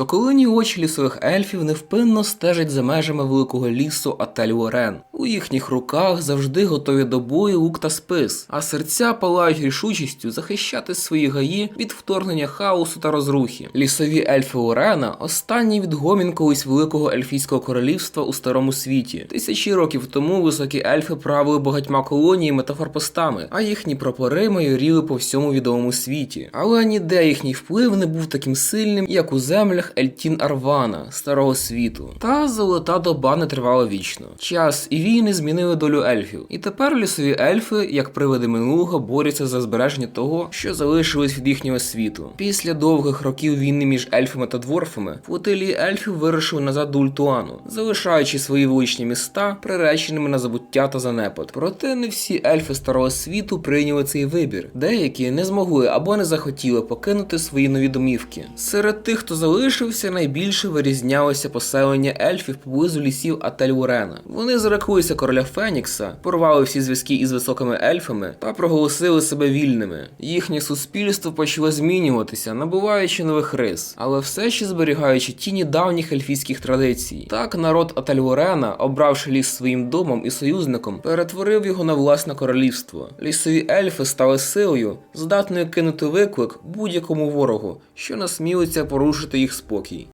Соколині очі лісових ельфів невпинно стежать за межами великого лісу Атель-Уорен. У їхніх руках завжди готові до бою лук та спис, а серця палають рішучістю захищати свої гаї від вторгнення хаосу та розрухи. Лісові ельфи Орена останній відгомін колись великого ельфійського королівства у старому світі. Тисячі років тому високі ельфи правили багатьма колоніями та форпостами, а їхні прапори майоріли по всьому відомому світі. Але ніде їхній вплив не був таким сильним, як у землях Ельтін Арвана, старого світу. Та золота доба не тривала вічно. Час і війни змінили долю ельфів. І тепер лісові ельфи, як привиди минулого, борються за збереження того, що залишилось від їхнього світу. Після довгих років війни між ельфами та дворфами, флотилії ельфів вирушили назад до Ультуану, залишаючи свої величні міста приреченими на забуття та занепад. Проте не всі ельфи старого світу прийняли цей вибір. Деякі не змогли або не захотіли покинути свої нові домівки. Серед тих, хто залишився, найбільше вирізнялося поселення ельфів поблизу лісів Ательурена. Вони зреклися короля Фенікса, порвали всі зв'язки із високими ельфами та проголосили себе вільними. Їхнє суспільство почало змінюватися, набуваючи нових рис, але все ще зберігаючи тіні давніх ельфійських традицій. Так народ Ательворена, обравши ліс своїм домом і союзником, перетворив його на власне королівство. Лісові ельфи стали силою, здатною кинути виклик будь-якому ворогу, що насмілиться порушити їх спокій.